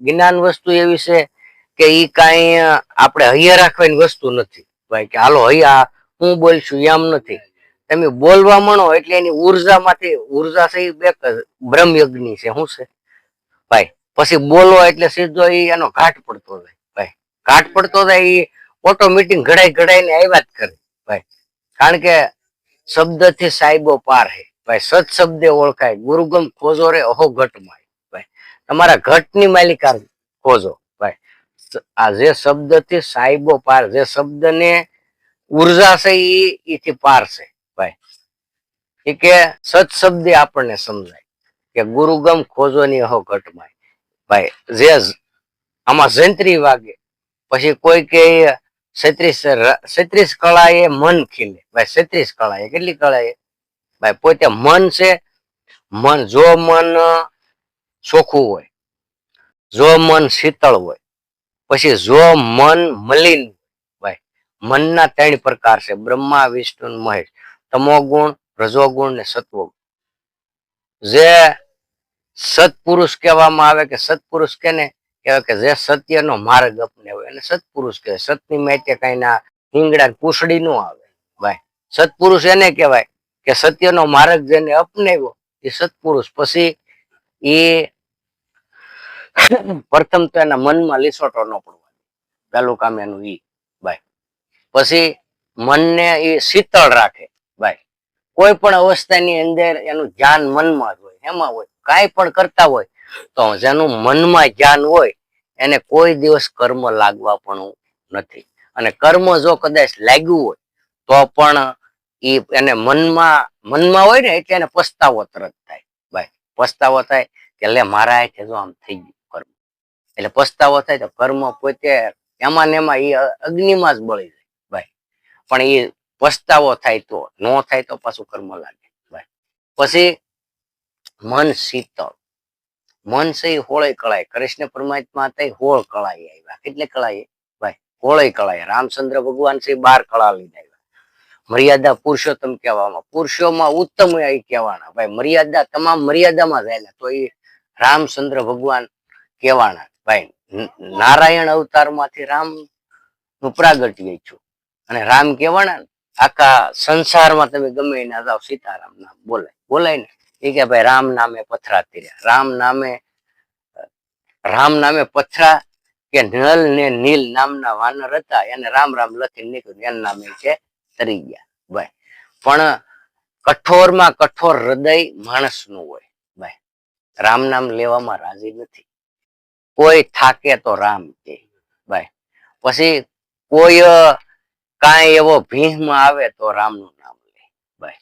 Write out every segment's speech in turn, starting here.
જ્ઞાન વસ્તુ એવી છે કે ઈ કાંઈ આપણે હૈયા રાખવાની વસ્તુ નથી. ભાઈ કે હાલો હૈયા, હું બોલશું એમ નથી. તમે બોલવા મણો એટલે એની ઉર્જામાંથી, ઊર્જા છે બે બ્રહ્મયજ્ઞ છે. શું છે? ભાઈ, પછી બોલો એટલે સીધો એનો ઘાટ પડતો જાય. ભાઈ, ઘાટ પડતો જાય એ ઓટોમેટિક ઘડાઈ ઘડાઈને આવ્યા જ કરે. ભાઈ, કારણ કે શબ્દથી સાહેબો પાર હે. ભાઈ સત શબ્દે ઓળખાય. ગુરુગમ ખોજો રે અહો ઘટમાં ભાઈ તમારા ઘટની માલિકા ખોજો. ભાઈ આ જે શબ્દથી સાહેબો પાર, જે શબ્દને ઊર્જા છે ઈથી પાર છે. ભાઈ કે સત શબ્દે આપણને સમજાય કે ગુરુગમ ખોજોની અહો ઘટમાં. ભાઈ, જે આમાં જંત્રી વાગે, પછી કોઈ કે છત્રીસ છત્રીસ કળા એ મન ખીલે. ભાઈ, છત્રીસ કળા એ કેટલી કળા એ ભાઈ, પોતે મન છે, મન જો મન ચોખ્ખું હોય. જો મન શીતળ હોય, પછી જો મન મલિન ભાઈ મનના ત્રણ પ્રકાર છે, બ્રહ્મા, વિષ્ણુ અને મહેશ. તમોગુણ રજોગુણ ને સત્વગુણ જે સત્પુરુષ કહેવામાં આવે કે સત્પુરુષ કેને? કહેવાય કે જે સત્યનો માર્ગ અપનાવે એને સત્પુરુષ કહેવાય. સતની માહિતી કઈ ના હિંગડા પૂછડી નો આવે. ભાઈ, સત્પુરુષ એને કહેવાય કે સત્યનો માર્ગ જેને અપનાવ્યો એ સત્પુરુષ. પછી એ પ્રથમ તો એના મનમાં લીસોટો ન પડવા. પહેલું કામ એનું ઈ ભાઈ પછી મનને એ શીતળ રાખે ભાઈ કોઈ પણ અવસ્થાની અંદર એનું ધ્યાન મનમાં જ હોય એમાં હોય, કાંઈ પણ કરતા હોય, તો જેનું મનમાં ધ્યાન હોય, એને કોઈ દિવસ કર્મ લાગવા પણ નથી. અને કર્મ જો કદાચ લાગ્યું હોય, તો પણ એ એને મનમાં મનમાં હોય ને, એટલે એને પસ્તાવો તરત થાય ભાઈ પસ્તાવો થાય કે લે મારા હાથે જો આમ થઈ ગયું. એટલે પસ્તાવો થાય તો કર્મ પોતે એમાં ને એમાં એ અગ્નિમાં જ બળી જાય. ભાઈ, પણ એ પસ્તાવો થાય તો, ન થાય તો પાછું કર્મ લાગે. ભાઈ, પછી મન શીતળ. મન છે એ હોળે કળાય કૃષ્ણ પરમાત્મા હતા હોળ કળાઈ આવ્યા. કેટલે કળાઈ ભાઈ, હોળે કળાય રામચંદ્ર ભગવાન છે બાર કળા લઈને આવ્યા. મર્યાદા પુરુષોત્તમ કહેવામાં. પુરુષોમાં ઉત્તમ એ કહેવાના. ભાઈ, મર્યાદા, તમામ મર્યાદામાં રહેલા તો એ રામચંદ્ર ભગવાન કહેવાના. ભાઈ નારાયણ અવતારમાંથી રામનું પ્રાગટ્ય છું. અને રામ કહેવાના ને, આખા સંસારમાં તમે ગમે એના જાઓ, સીતારામ નામ બોલાય. બોલાય ને, એ કે ભાઈ રામ નામે પથરા રહ્યા રામ નામે રામ નામે પથરા કે નલ ને નીલ નામના વાનર હતા. એને રામ રામ લખીને નીકળ્યું. એના નામે છે તરી ગયા ભાઈ, પણ કઠોરમાં કઠોર હૃદય માણસનું હોય. ભાઈ, રામ નામ લેવામાં રાજી નથી. કોઈ થાકે તો રામ કે. ભાઈ, પછી કોઈ કાંઈ એવો ભીમ આવે તો રામનું નામ લે. ભાઈ,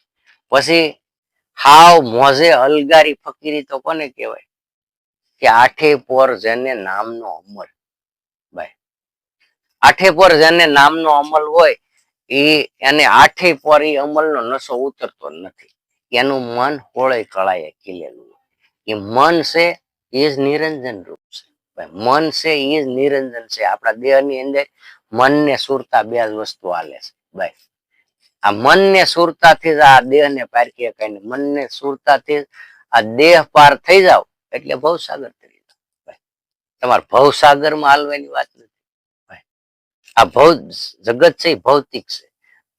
પછી હાવ મોજે અલગારી ફકીરી તો કોને કહેવાય? કે આઠે પોર જેને નામનો અમલ. ભાઈ, આઠે પોર જેને નામનો અમલ હોય, એ, એને આઠે પોર એ અમલનો નશો ઉતરતો નથી. એનું મન હોળે કળાએ ખીલેલું. એ મન છે, એ જ નિરંજન રૂપ છે. મન છે એ જ નિરંજન છે. આપણા દેહની અંદર મન ને સુરતા બે જ વસ્તુ હાલે છે. ભાઈ, આ મન ને સુરતાથી જ આ દેહ ને પારખી શકાય મન ને સુરતા થી આ દેહ પાર થઈ જાવ એટલે ભવસાગર થઈ જાવ. તમારે ભવસાગરમાં હાલવાની વાત નથી. આ ભૌ જગત છે ભૌતિક છે.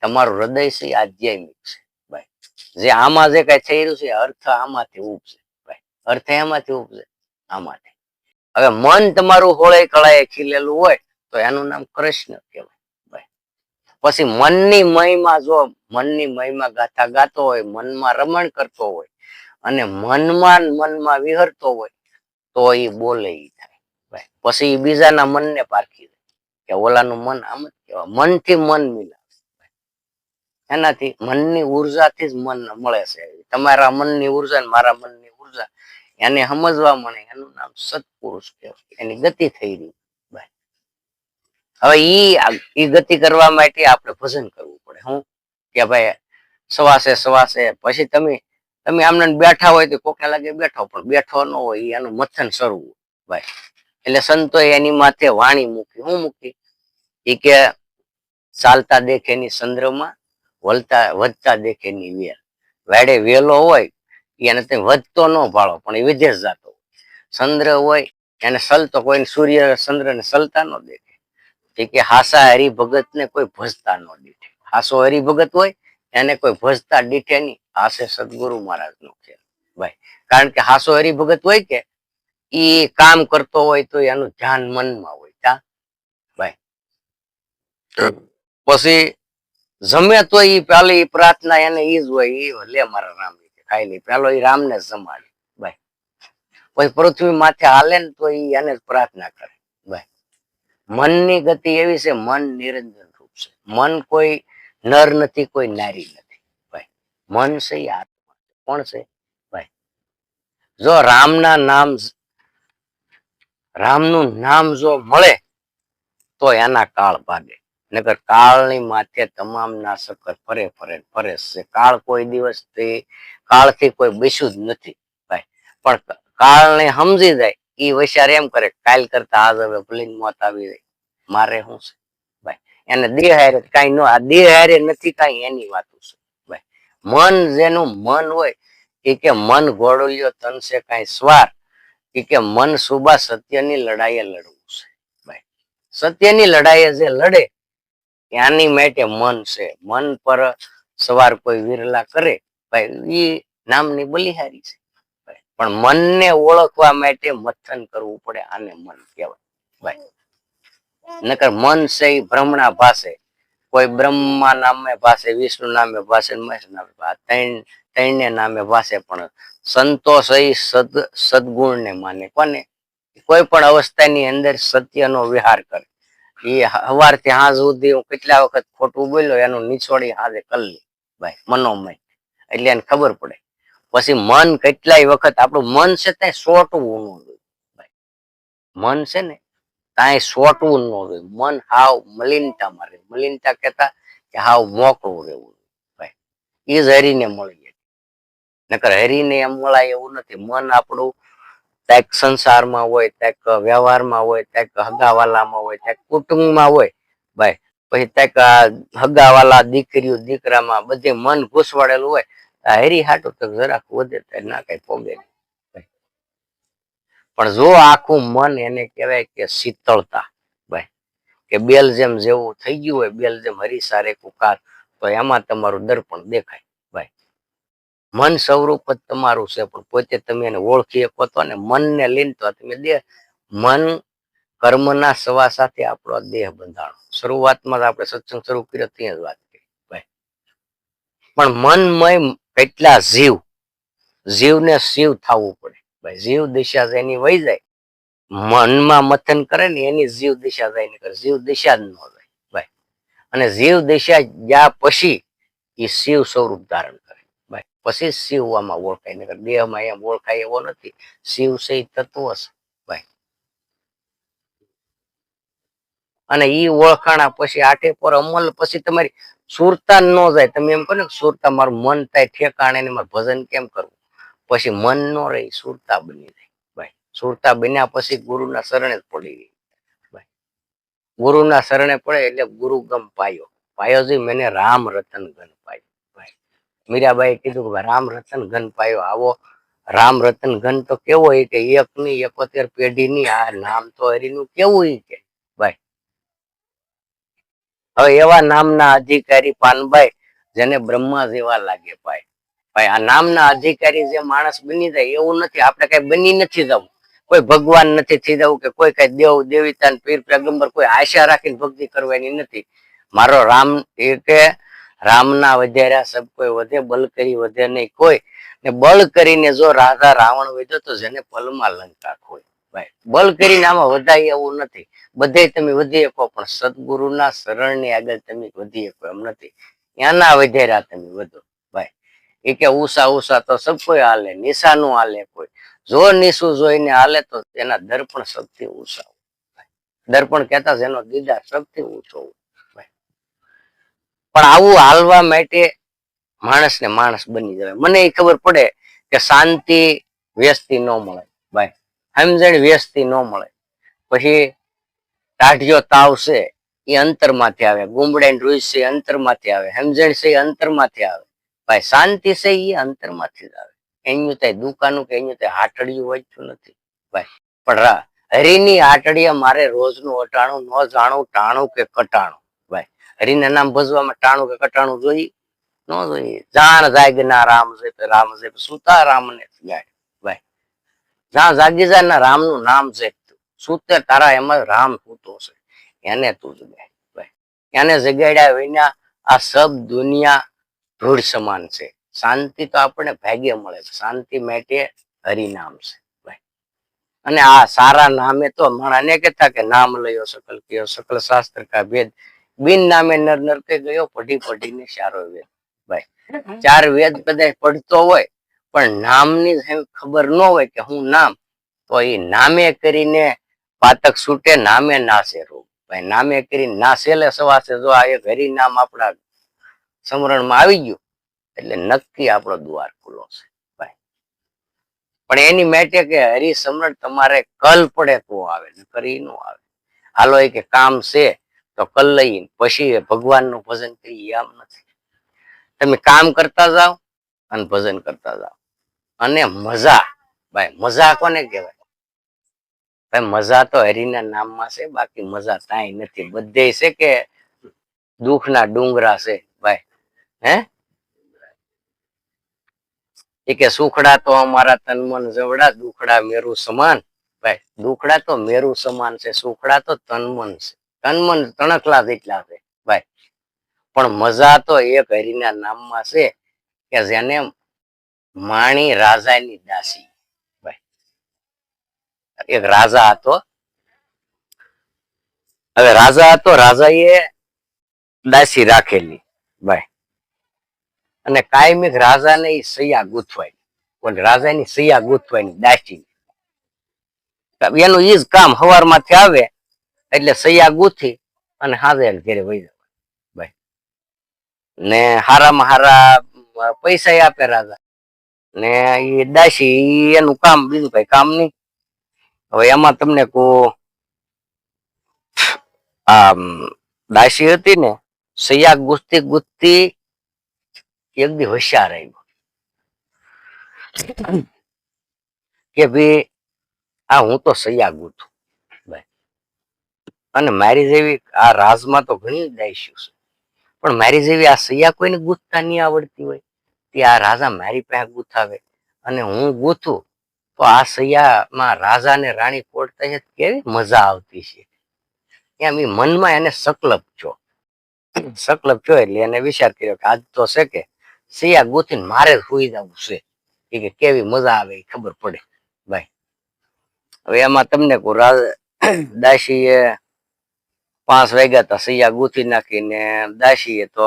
તમારું હૃદય છે આધ્યાત્મિક છે. ભાઈ, જે આમાં જે કઈ રહ્યું છે, અર્થ આમાંથી ઉપજે ભાઈ, અર્થ એમાંથી ઉપજે આમાંથી. હવે મન તમારું હોળે કળાએ ખીલેલું હોય તો એનું નામ કૃષ્ણ કહેવાય. પછી મનની મહિમા જો મનની મહિમા ગાથા ગાતો હોય, મનમાં રમણ કરતો હોય અને મનમાં મનમાં વિહરતો હોય તો એ બોલે થાય. પછી એ બીજાના મનને પારખી દે. કે ઓલાનું મન આમ જ કહેવાય. મનથી મન મિલાવે. એનાથી મનની ઉર્જાથી જ મન મળે છે. તમારા મનની ઊર્જા મારા મનની ઊર્જા એને સમજવા મળે, એનું નામ સત્પુરુષ એની ગતિ થઈ રહી. હવે ઈ ઈ ગતિ કરવા માટે આપણે ભજન કરવું પડે. હું કે ભાઈ, સવાસે સવાસે પછી તમે તમે આમને બેઠા હોય તો કોકને લાગે બેઠો, પણ બેઠો ન હોય એનું મથન શરૂ ભાઈ એટલે સંતોએ એની માથે વાણી મૂકી. હું મૂકી? એ કે ચાલતા દેખે ની ચંદ્રમાં વલતા વધતા દેખે ની વેલ વાડે વેલો હોય એને તે વધતો ન ભાળો પણ એ વિદેશ જતો ચંદ્ર હોય એને સલતો કોઈ સૂર્ય ચંદ્ર ને સલતા ન દેખે. કે હાસા હરિભગત ને કોઈ ભજતા ન દીઠે હાસો હરિભગત હોય એને કોઈ ભજતા દીઠે નહીં. હાસે સદગુરુ મહારાજ નો ખેલ ભાઈ કારણ કે હાસો હરિભગત હોય કે ઈ કામ કરતો હોય તો એનું ધ્યાન મનમાં હોય. કા? ભાઈ. પછી જમે તો ઈ પેલી પ્રાર્થના એને ઈ જ હોય ઈ લે મારા રામ. ખાઈ લે. પેલો એ રામને જમાડે ભાઈ પછી પૃથ્વી માથે હાલે ને તો એને પ્રાર્થના કરે. ભાઈ મનની ગતિ એવી છે, મન નિરંજન રૂપ છે. મન કોઈ નર નથી, કોઈ નારી નથી. ભાઈ મન છે આત્મા. કોણ છે? ભાઈ જો રામના નામ રામનું નામ જો મળે, તો એના કાળ ભાગે. નકર કાળની માથે તમામ નાશક ફરે ફરે ફરે છે. કાળ કોઈ દિવસ તે કાળથી કોઈ બેસ્યું જ નથી ભાઈ. પણ કાળને સમજી જાય એ વિચાર એમ કરે, કાલ કરતા આજ હવે ભલીને મોત આવી જાય મારે શું છે? ભાઈ, એને દેહ હારે કઈ ન દેહ હારે નથી કઈ એની વાત છે. ભાઈ, મન જેનું મન હોય, એ કે મન ઘોડોલ્યો, તન છે કઈ સ્વાર, એ કે મન સુબા સત્યની લડાઈએ લડવું છે. ભાઈ, સત્યની લડાઈએ જે લડે, ત્યાંની માટે મન છે. મન પર સવાર કોઈ વિરલા કરે ભાઈ એ નામની બલિહારી છે. પણ મનને ઓળખવા માટે મથન કરવું પડે આને મન કહેવાય. ભાઈ, નકર મન છે એ ભ્રમણા ભાષે. કોઈ બ્રહ્મા નામે ભાષે, વિષ્ણુ નામે ભાષે મહેશ નામે ત્રણ, ત્રણને નામે ભાષે પણ સંતોષ એ સદ, સદગુણને માને. કોને? કોઈ પણ અવસ્થાની અંદર સત્યનો વિહાર કરે. એ હવારથી હાજ સુધી હું કેટલા વખત ખોટું બોલ્યો, એનું નિચોડી હાજે કરી લે. ભાઈ, મનોમય. એટલે એને ખબર પડે. પછી મન કેટલાય વખત આપણું મન છે તે સોટવું ન જોઈએ મન છે ને કાંઈ સોટવું ન જોઈએ મન હાવ મલિનતા મારે મલિનતા કહેતા કે હાવ મોકળું રહેવું એ જ હરીને મળી નકર હરીને એમ મળાય એવું નથી. મન આપણું ક્યાંક સંસારમાં હોય, ક્યાંક વ્યવહારમાં હોય, ક્યાંક હગાવાલામાં હોય, ક્યાંક કુટુંબમાં હોય. ભાઈ પછી આ હગાવાલા દીકરીઓ, દીકરામાં બધે મન ઘૂસવાડેલું હોય હરી હાટું તો જરાક વધે ના કઈ પોગે પણ જો આખું મન એને કહેવાય કે શીતળતા, ભાઈ. કે બેલ જેવું થઈ ગયું હોય બેલ જેમ હરીસારે કુકાર તો એમાં તમારું દર્પણ દેખાય, ભાઈ. મન સ્વરૂપ જ તમારું છે, પણ પોતે તમે એને ઓળખી શકો તો ને મનને લઈને તો તમે દેહ મન કર્મના સવા સાથે આપણો દેહ બંધાણો. શરૂઆતમાં આપણે સત્સંગ શરૂ કર્યો ત્યાં જ વાત કરી. પણ મનમય કેટલા જીવ, જીવને શિવ થવું પડે. ભાઈ, જીવ દિશા એની વહી જાય. મનમાં મથન કરે ને એની જીવ દિશા જાય ને કરે. જીવ દિશા જ ન જાય. ભાઈ. અને જીવ દિશા ગયા પછી એ શિવ સ્વરૂપ ધારણ કરે. ભાઈ, પછી શિવ આમાં ઓળખાય. નકર દેહમાં એમ ઓળખાય એવો નથી. શિવ છે તત્વ છે ભાઈ અને ઈ ઓળખાણા પછી આઠે પર અમલ પછી તમારી સુરતા ન જાય. તમે એમ કહો ને સુરતા મારું મન થાય ઠેકાણે ભજન કેમ કરવું? પછી મન નો રહી સુરતા બની જાય. ભાઈ, સુરતા બન્યા પછી ગુરુના શરણે પડી ગઈ. ગુરુના શરણે પડે એટલે ગુરુ ગમ પાયો. પાયો જી, મેને રામ રતન ગન પાયો. ભાઈ મીરાબાઈ કીધું કે રામ રતન ઘન પાયો. આવો, રામ રતન ઘન તો કેવો એ કે એક ની એકોતેર પેઢી ની આ નામ તો હરીનું કેવું એ કે? હવે એવા નામના અધિકારી પાનભાઈ જેને બ્રહ્મા જેવા લાગે ભાઈ. ભાઈ, આ નામના અધિકારી જે માણસ બની જાય એવું નથી. આપણે કઈ બની નથી જવું. કોઈ ભગવાન નથી થઈ જવું કે કોઈ કઈ દેવ, દેવિતા પીર પેગંબર કોઈ આશા રાખીને ભક્તિ કરવાની નથી. મારો રામ એ કે, રામના વધેરા સબ કોઈ વધે, બલ કરી વધે નહીં કોઈ. ને બળ કરીને જો રાધા રાવણ વધ્યો તો જેને પલમાં લંકા ખોય. ભાઈ કરીને આમાં વધાય એવું નથી. બધે તમે વધી શકો પણ સદગુરુના શરણની આગળ તમે વધી શકો એમ નથી. ત્યાંના વધેરા તમે વધો, ભાઈ. એ કે ઉષા ઉષા તો સબ કોઈ હાલે, નિશાનું હાલે કોઈ. જો નિશુ જોઈને હાલે તો એના દર્પણ સૌથી ઊંચા દર્પણ કહેતા એનો દીદાર સૌથી ઊંચો. પણ આવું હાલવા માટે માણસ ને માણસ બની જાય મને એ ખબર પડે કે શાંતિ વ્યસ્તી ન મળે, ભાઈ. સમજણ વ્યસ્તી ન મળે. પછી ટાઢિયો તાવ છે, એ અંતરમાંથી આવે. ગુમડે રૂઈ છે અંતરમાંથી આવે. સમજણ છે, એ અંતરમાંથી આવે. ભાઈ, શાંતિ છે, એ અંતરમાંથી જ આવે. એનું ત્યાં દુકાનું કે એનું ત્યાં હાટડિયું વાંચ્યું નથી. ભાઈ, પણ રા, હરિની મારે રોજનું અટાણું, ન જાણું, ટાણું કે કટાણું? ભાઈ, હરિના નામ ભજવામાં ટાણું કે કટાણું જોઈ ન જોઈએ. જાણ જાગના રામ છે રામ છે. સુતા રામ ને ગાય ભાઈ જ્યાં જાગી જાય ને રામનું નામ છે. સૂતે તારા એમાં રામ સૂતો છે? એને તું જગાય એને જગાડ્યા વિના આ સબ દુનિયા ધૂળ સમાન છે. શાંતિ તો આપણને ભાગ્ય મળે છે. શાંતિ મેટે હરિનામ છે. ભાઈ અને આ સારા નામે તો માણાને કહેતા કે નામ લયો સકલ કયો સકલ શાસ્ત્ર કા ભેદ. બિન નામે નર નરકે ગયો પઢી પઢીને સારો વેદ. ભાઈ ચાર વેદ કદાચ પડતો હોય પણ નામની ખબર ન હોય કે હું નામ, તો એ નામે કરીને પાતક છૂટે, નામે નાશે રોગ ભાઈ નામે કરીને નાસેલે સવાસે જો આ એક નામ આપણા સમરણમાં આવી ગયું, એટલે નક્કી આપણો દ્વાર ખુલ્લો છે. ભાઈ પણ એની માટે કે હરિ સમરણ તમારે કલ પડે તો આવે કરી નો આવે. હાલો એ કે કામ છે, તો કલ લઈ પછી ભગવાનનું ભજન કરીએ આમ નથી. તમે કામ કરતા જાઓ અને ભજન કરતા જાઓ. અને મજા ભાઈ મજા કોને કહેવાય? ભાઈ મજા તો હરિના નામમાં છે, બાકી મજા કાંઈ નથી. બધે છે કે દુઃખના ડુંગરા છે, ભાઈ. હે? એ કે સુખડા તો અમારા તન મન જવડા, દુખડા મેરુ સમાન. ભાઈ, દુખડા તો મેરુ સમાન છે, સુખડા તો તન મન છે. તન મન તણકલા જેટલા છે, ભાઈ. પણ મજા તો એક હરિના નામમાં છે, કે જેને માણી રાજાની દાસી. એક રાજા હતો. હવે રાજા હતો, રાજાએ દાસી રાખેલી. ભાઈ, અને કાયમિક રાજાને એ સૈયા ગૂંથવાય પણ રાજાની સૈયા ગૂંથવાની દાસી. એનું ઈ જ કામ હવારમાંથી આવે, એટલે સૈયા ગૂંથી અને હાજર ઘેરે વહી જવાય ભાઈ, ને હારામાં હારા પૈસા આપે રાજા. ને એ દાસી એનું કામ, બીજું કઈ કામ નહીં. હવે એમાં તમને કો આ દાસી હતી ને સૈયા ગુસ્તી ગુસ્તી એક દી હોશિયાર આવ્યો. કે ભાઈ, આ હું તો સૈયા ભાઈ, અને મારી જેવી, આ રાજમાં તો ઘણી દાસીઓ છે. પણ મારી જેવી આ સૈયા કોઈને ગુથતા નહીં આવડતી હોય? તે આ રાજા મારી પાસે ગુથાવે અને હું ગુથું, તો આ સૈયામાં રાજા ને રાણી પોડતા છે, કેવી મજા આવતી છે. એમ ઈ મનમાં એને સકલપ છો સકલપ છો એટલે એને વિચાર કર્યો કે આજ તો છે કે સૈયા ગોતીને મારે જ જવું છે. કે કેવી મજા આવે એ ખબર પડે. ભાઈ હવે એમાં તમને કહું દાસીએ પાંચ વાગ્યા તા સૈયા ગૂંથી નાખીને, દાસીએ તો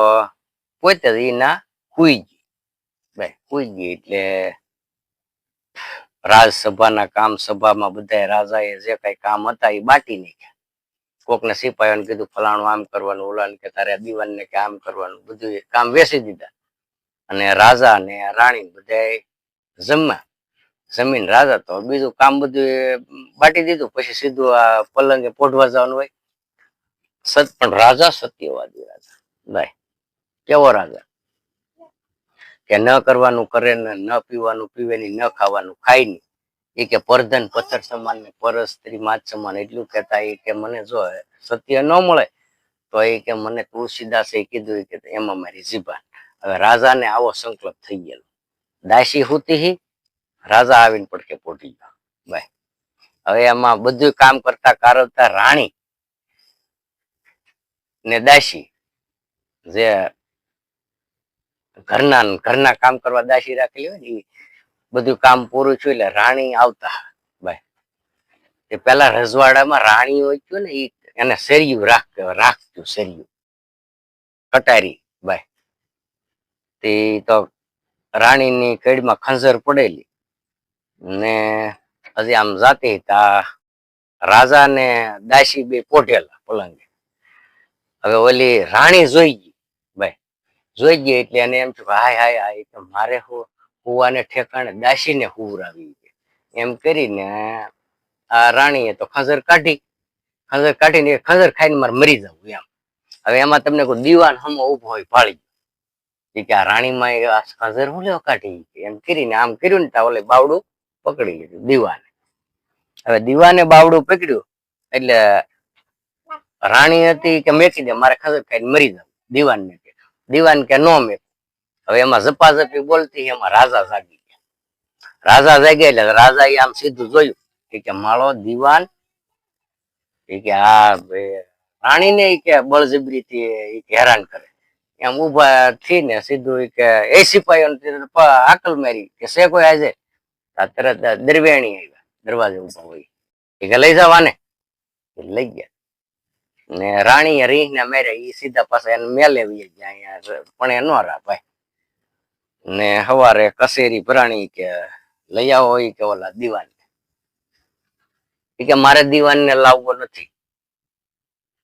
પોતે જ ઈના હુઈ ગઈ કોઈ ગઈ એટલે રાજસભાના કામ સભામાં બધા રાજાએ જે કઈ કામ હતા એ બાટી નાખ્યા. કોકને સિપાહીઓને કીધું, ફલાણું આમ કરવાનું, ઓલાને કે તારે દીવાનને કે આમ કરવાનું. બધું કામ વેસી દીધા. અને રાજા ને રાણી બધા જમ્યા. જમીન રાજા તો બીજું કામ બધું બાટી દીધું. પછી સીધું આ પલંગે પોઢવા જવાનું હોય. સત, પણ રાજા સત્યવાદી રાજા. ભાઈ, કેવો રાજા? કે ન કરવાનું કરે ને ન પીવાનું પીવે નહીં ન ખાવાનું ખાય નહીં એ કે પરધન પથ્થર સમાન ને પરસ સ્ત્રી માત સમાન એટલું કહેતા એ કે મને જો સત્ય ન મળે, તો એ કે મને તુલસીદાસે કીધું કે એમાં મારી જીભાન હવે રાજાને આવો સંકલ્પ થઈ ગયેલો. દાસી હુતી રાજા આવીને પડકે પોટી ગયો. ભાઈ હવે એમાં બધું કામ કરતા કારવતા રાણી ને દાસી, જે ઘરના ઘરના કામ કરવા દાસી રાખેલી હોય ને બધું કામ પૂરું થયું એટલે રાણી આવતા. ભાઈ એ પેલા રજવાડામાં રાણી હોય ગયું ને એને શેરિયું રાખ રાખતું શેરિયું. કટારી ભાઈ તે તો રાણીની કેડમાં ખંજર પડેલી. ને હજી આમ જાતી હતા રાજા ને દાસી બે પોઢેલા પલંગે. હવે ઓલી રાણી જોઈ ગઈ. જોઈ ગઈ એટલે એને એમ હાય હાય હાય તો મારે હોવાને ઠેકાણે દાસીને હુવરાવી એમ કરીને આ રાણીએ તો ખંજર કાઢી, ખંજર કાઢીને ખંજર ખાઈને મારે મરી જવું એમ. હવે એમાં તમને કોઈ દીવાન હમો ઊભો હોય ભાળી કે આ રાણીમાં આ ખંજર હું લેવા કાઢી એમ કરીને આમ કર્યું ને ઓલે બાવડું પકડી લીધું દીવાને. હવે દીવાને બાવડું પકડ્યું એટલે રાણી હતી કે મેકી દે, મારે ખજર ખાઈને મરી જવું દીવાન ને કે દીવાન કે નો મેક હવે એમાં ઝપાઝપી બોલતી એમાં રાજા જાગી ગયા. રાજા જાગ્યા એટલે રાજાએ આમ સીધું જોયું કે માળો, દીવાન કે આ રાણીને કે બળજબરીથી હેરાન કરે. એમ ઊભા થઈને સીધું કે એ સિપાહીઓને આકલ મારી કે સે કોઈ આજે? તરત દરવેણી આવ્યા, દરવાજે ઊભા હોય. એ કે લઈ જવાને એ લઈ ગયા. ને રાણીએ રીહ ને મેરે સીધા પાછા એને મેલે પણ એ નો રા ભાઈ. ને હવારે કસેરી પ્રાણી કે લઈ આવો કે ઓલા દીવાન ઈ કે મારે દીવાન ને લાવવો નથી.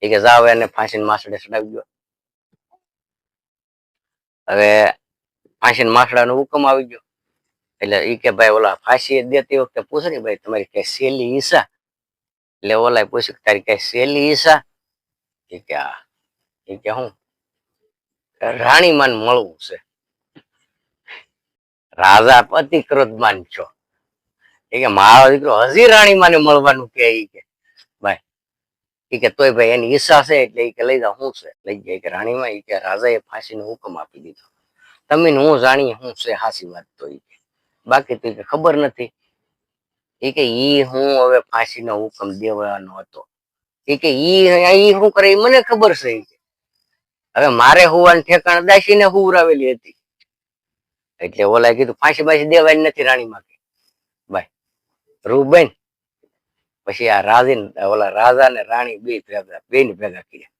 ઈ કે જાવ એને ફાંસી માસડે ચડાવી ગયો હવે ફાંસી માસડા નો હુકમ આવી ગયો. એટલે ઈ કે ભાઈ ઓલા ફાંસી દેતી વખતે પૂછે ભાઈ તમારી કઈ સેલી ઈસા? એટલે ઓલા પૂછ્યું તારી કઈ સેલી ઈસા? કે આ એ કે હું? રાણીમાન મળવું છે. રાજા પતિ ક્રોધમાન છો. એ કે મારો દીકરો હજી રાણીમાને મળવાનું કે કે, ભાઈ એ કે તોય ભાઈ એની ઈચ્છા છે એટલે એ કે લઈ જાઓ શું છે? લઈ જાય કે રાણીમાં એ કે રાજાએ ફાંસીનો હુકમ આપી દીધો. તમે હું જાણીએ શું છે હાસી વાત તો એ કે. બાકી તો કે ખબર નથી. એ કે ઈ હું હવે ફાંસીનો હુકમ દેવાનો હતો. ઈ કે ઈ ઈ શું કરે મને ખબર છે હવે મારે હોવાનું ઠેકાણ દાસી ને હુવરાવેલી હતી. એટલે ઓલા કીધું, ફાંસી બાસી દેવાની નથી રાણીમાં કે. ભાઈ રૂબેન. પછી આ રાજી ઓલા રાજા ને રાણી બે ભેગા બે ને ભેગા કર્યા.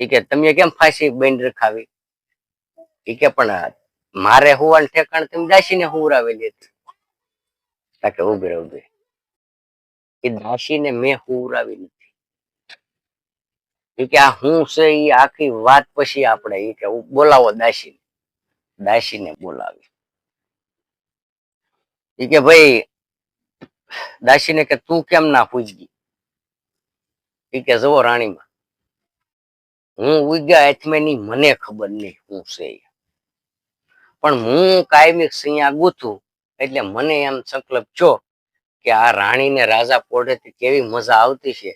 ઠીક કે, તમે કેમ ફાંસી બેન રખાવી? ઠીક કે, પણ મારે હોવાનું ઠેકાણ, તમે દાસીને હુવરાવેલી હતી. તાકે ઊભી રહે, ઊભી એ દાસીને મેં હુવરાવી નથી. કે આ હું છે એ આખી વાત પછી આપણે એ કે બોલાવો દાસીને. દાસીને બોલાવી. કે ભાઈ, દાસીને કે તું કેમ ના પૂજગી એ કે જવો રાણીમાં, હું ઉગ્યા એથમેની મને ખબર નહીં હું છે પણ હું કાયમી સિંયા ગૂથું એટલે મને એમ સંકલ્પ છો કે આ રાણીને રાજા પોઢેથી કેવી મજા આવતી છે?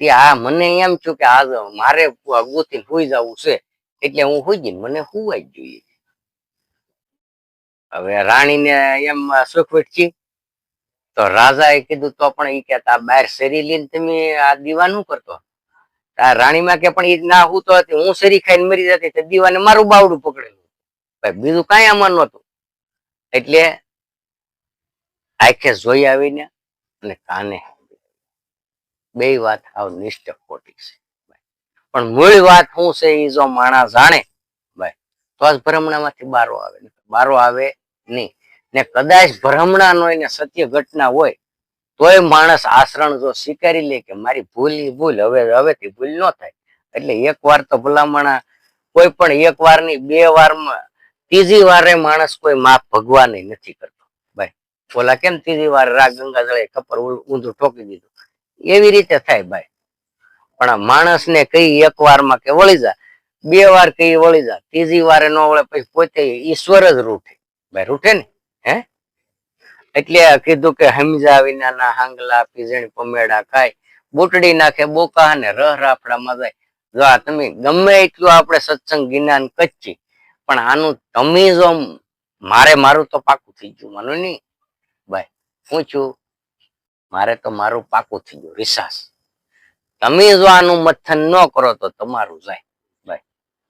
તે આ મને એમ છું કે આ મારે ગૂથીને હુઈ જવું છે, એટલે હું હુઈ જઈને મને હુવાય જ જોઈએ. હવે રાણીને એમ સુખવીટ છી તો રાજાએ કીધું, તો પણ એ કે આ બહાર શેરી લઈને તમે આ દીવાનું કરતો? આ રાણીમાં કે પણ ઈ ના હું તો હતી, હું શેરી ખાઈને મરી જતી દીવાને મારું બાવડું પકડેલું. બીજું કાંઈ આમાં નહોતું. એટલે આંખે જોઈ આવીને અને કાને બે વાત આવ નિષ્ઠ ખોટી છે. પણ મૂળ વાત શું છે એ જો માણસ જાણે, ભાઈ, તો જ ભ્રમણામાંથી બારો આવે. બારો આવે નહીં. ને કદાચ ભ્રમણા નો એને સત્ય ઘટના હોય, તોય માણસ આશરણ જો સ્વીકારી લે કે મારી ભૂલ ઈ ભૂલ, હવે, હવેથી ભૂલ ન થાય. એટલે એક વાર તો ભલામણા કોઈ પણ એક વારની બે વારમાં, ત્રીજી વારે માણસ કોઈ માફ ભગવાન નથી કરતો. ઓલા કેમ ત્રીજી વાર રાગ ગંગા જળે ખપર ઊંધું ઠોકી દીધું? એવી રીતે થાય ભાઈ. પણ આ માણસને કઈ એક વારમાં કે વળી જા, બે વાર કઈ વળી જા, ત્રીજી વારે ન વળે પછી પોતે ઈશ્વર જ રૂઠે. ભાઈ રૂઠે ને, હે? એટલે કીધું કે હમજા વિનાના હાંગલા પીઝણી પમેડા ખાય, બુટડી નાખે બોકા ને રહ રાફડામાં જાય. જો આ તમે ગમે એટલું આપણે સત્સંગ જ્ઞાન કચ્છી, પણ આનું તમે જો મારે મારું તો પાકું થઈ ગયું, માનું નહીં ભાઈ, હું છું. મારે તો મારું પાકું થઈ ગયું, રિસાસ. તમે જો આનું મથન ન કરો તો તમારું જાય. ભાઈ,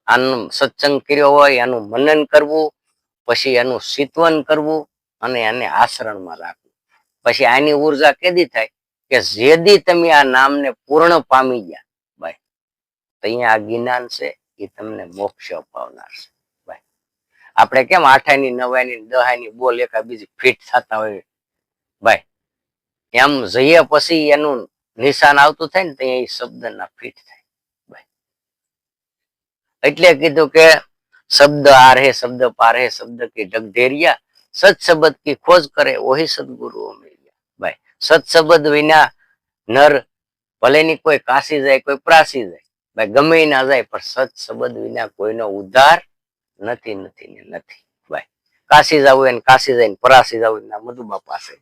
આનું સત્સંગ કર્યો હોય એનું મનન કરવું, પછી એનું સિત્વન કરવું અને એને આશરણમાં રાખવું. પછી આની ઊર્જા કેદી થાય કે જેદી તમે આ નામને પૂર્ણ પામી ગયા. ભાઈ, તો અહીંયા આ જ્ઞાન છે, એ તમને મોક્ષ અપાવનાર છે. આપણે કેમ આઠાની નવાઈની દહાની બોલ એકા બીજી ફિટ થતા હોય. ભાઈ, એમ જઈએ પછી એનું નિશાન આવતું થાય ને તો એ શબ્દના ફિટ થાય. ભાઈ, એટલે કીધું કે શબ્દ આ શબ્દ પાર શબ્દ કી ઢગધેરિયા સત શબ્દ કી ખોજ કરે, ઓહી સદગુરુઓ મિલ ભાઈ સત શબ્દ વિના નર ભલેની કોઈ કાશી જાય, કોઈ પ્રાસી જાય, ભાઈ ગમે ના જાય, પણ સત શબ્દ વિના કોઈનો ઉદ્ધાર નથી નથી ને નથી. ભાઈ કાશી જવું એને કાશી જઈને પરાશી જવું મધુબા પાસે